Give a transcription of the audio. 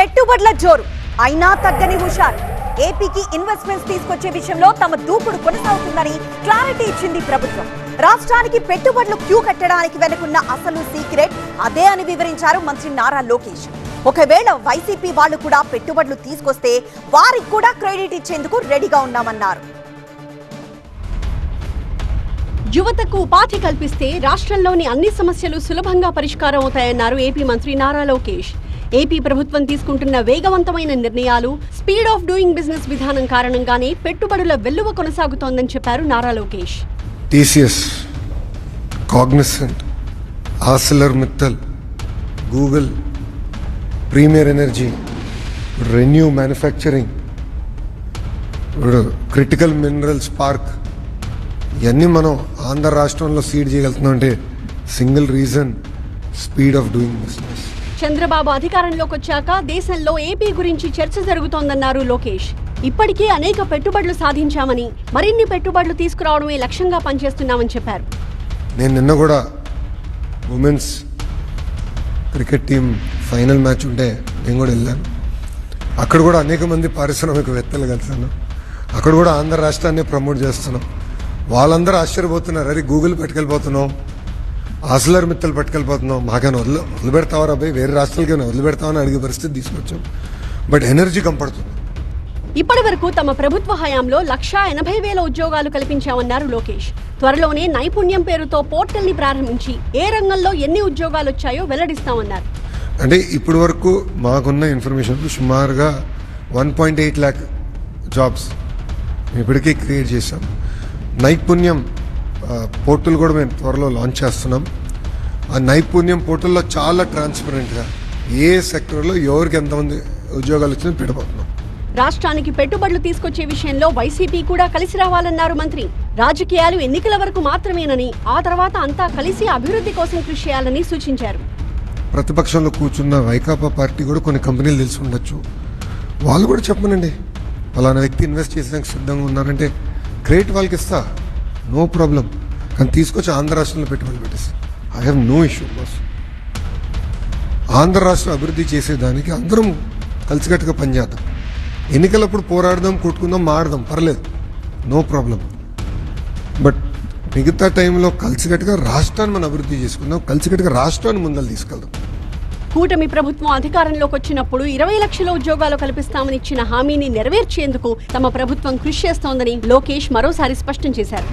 పెట్టుబడుల జోరు. అయినా తగ్గని హుషార్. ఏపీకి ఇన్వెస్ట్మెంట్స్ తీసుకొచ్చే విషయంలో తమ దూకుడు కొనసాగుతుందని క్లారిటీ ఇచ్చింది ప్రభుత్వం. రాష్ట్రానికి పెట్టుబడులు క్యూ కట్టడానికి వెనుకున్న అసలు సీక్రెట్ అదే అని వివరించారు మంత్రి నారా లోకేష్. ఒకవేళ వైసీపీ వాళ్ళు కూడా పెట్టుబడులు తీసుకొస్తే వారికి కూడా క్రెడిట్ ఇచ్చేందుకు రెడీగా ఉన్నామన్నారు. యువతకు ఉపాధి కల్పిస్తే రాష్ట్రంలోని అన్ని సమస్యలు సులభంగా పరిష్కారం అవుతాయన్నారు ఏపీ మంత్రి నారా లోకేష్. ఏపీ ప్రభుత్వం తీసుకుంటున్న వేగవంతమైన నిర్ణయాలు స్పీడ్ ఆఫ్ డూయింగ్ బిజినెస్ విధానం కారణంగానే పెట్టుబడుల వెల్లువ కొనసాగుతోందని చెప్పారు Nara Lokesh. TCS Cognizant Arcelor Mittal Google Premier Energy ReNew manufacturing ఇప్పుడు క్రిటికల్ మినరల్స్ పార్క్ ఇవన్నీ మనం ఆంధ్ర రాష్ట్రంలో సీడ్ చేయగలుగుతున్నాం అంటే single reason speed of doing business. Chandrababu అధికారంలోకి వచ్చాక దేశంలో ఏపీ గురించి చర్చ జరుగుతోందన్నారు లోకేష్. ఇప్పటికే అనేక పెట్టుబడులు సాధించామని మరిన్ని పెట్టుబడులు తీసుకురావడమే లక్ష్యంగా పనిచేస్తున్నామని చెప్పారు. నేను నిన్న కూడా women's cricket team final match ఉంటే నేను కూడా వెళ్ళాను. అక్కడ కూడా అనేక మంది పారిశ్రామికవేత్తలు కలిసాను. అక్కడ కూడా ఆంధ్ర రాష్ట్రాన్ని ప్రమోట్ చేస్తున్నాం. వాళ్ళందరూ ఆశ్చర్యపోతున్నారు. అరే గూగుల్ పెట్టుకెళ్ళిపోతున్నాం. ఆసిలర్ మిత్తలు పట్టుకెళ్ళిపోతున్నాం. మాకైనా వదిలి వదిలిపెడతావరా అబ్బాయి వేరే రాష్ట్రాలకైనా వదిలిపెడతామని అడిగే పరిస్థితి తీసుకొచ్చాం. బట్ ఎనర్జీ కంపడుతుంది. ఇప్పటి వరకు తమ ప్రభుత్వ హయాంలో లక్షా ఎనభై వేల ఉద్యోగాలు కల్పించామన్నారు లోకేష్. త్వరలోనే నైపుణ్యం పేరుతో పోర్టల్ని ప్రారంభించి ఏ రంగంలో ఎన్ని ఉద్యోగాలు వచ్చాయో వెల్లడిస్తామన్నారు. అంటే ఇప్పటి వరకు మాకున్న ఇన్ఫర్మేషన్ సుమారుగా one point eight lakh jobs ఇప్పటికే క్రియేట్ చేశాం. నైపుణ్యం పోర్టల్ కూడా మేము త్వరలో లాంచ్ చేస్తున్నాం. ఆ నైపుణ్యం పోర్టల్లో చాలా ట్రాన్స్పరెంట్గా ఏ సెక్టర్లో ఎవరికి ఎంతమంది ఉద్యోగాలు వచ్చినా పెట్టబోతున్నాం రాష్ట్రానికి పెట్టుబడులు తీసుకొచ్చే విషయంలో వైసీపీ కూడా కలిసి రావాలన్నారు మంత్రి. రాజకీయాలు ఎన్నికల వరకు మాత్రమేనని ఆ తర్వాత అంతా కలిసి అభివృద్ధి కోసం కృషి చేయాలని సూచించారు. ప్రతిపక్షంలో కూర్చున్న వైకాపా పార్టీ కూడా కొన్ని కంపెనీలు తెలిసి ఉండొచ్చు. వాళ్ళు కూడా చెప్పమనండి ఫలానా వ్యక్తి ఇన్వెస్ట్ చేసేందుకు సిద్ధంగా ఉన్నారంటే క్రెడిట్ వాళ్ళకి ఇస్తా నో ప్రాబ్లం కానీ తీసుకొచ్చి ఆంధ్ర రాష్ట్రంలో పెట్టుబడి పెట్టేసి. I have no issue boss Andhra రాష్ట్రం అభివృద్ధి చేసేదానికి అందరం కలిసికట్టుగా పనిచేద్దాం ఎన్నికలప్పుడు పోరాడదాం కొట్టుకుందాం మాడదాం పర్లేదు. నో ప్రాబ్లం బట్ మిగతా టైంలో కలిసికట్టుగా రాష్ట్రాన్ని మనం అభివృద్ధి చేసుకుందాం కలిసికట్టుగా రాష్ట్రాన్ని ముందలు తీసుకెళ్దాం. కూటమి ప్రభుత్వం అధికారంలోకి వచ్చినప్పుడు ఇరవై లక్షల ఉద్యోగాలు కల్పిస్తామని ఇచ్చిన హామీని నెరవేర్చేందుకు తమ ప్రభుత్వం కృషి చేస్తోందని లోకేష్ మరోసారి స్పష్టం చేశారు.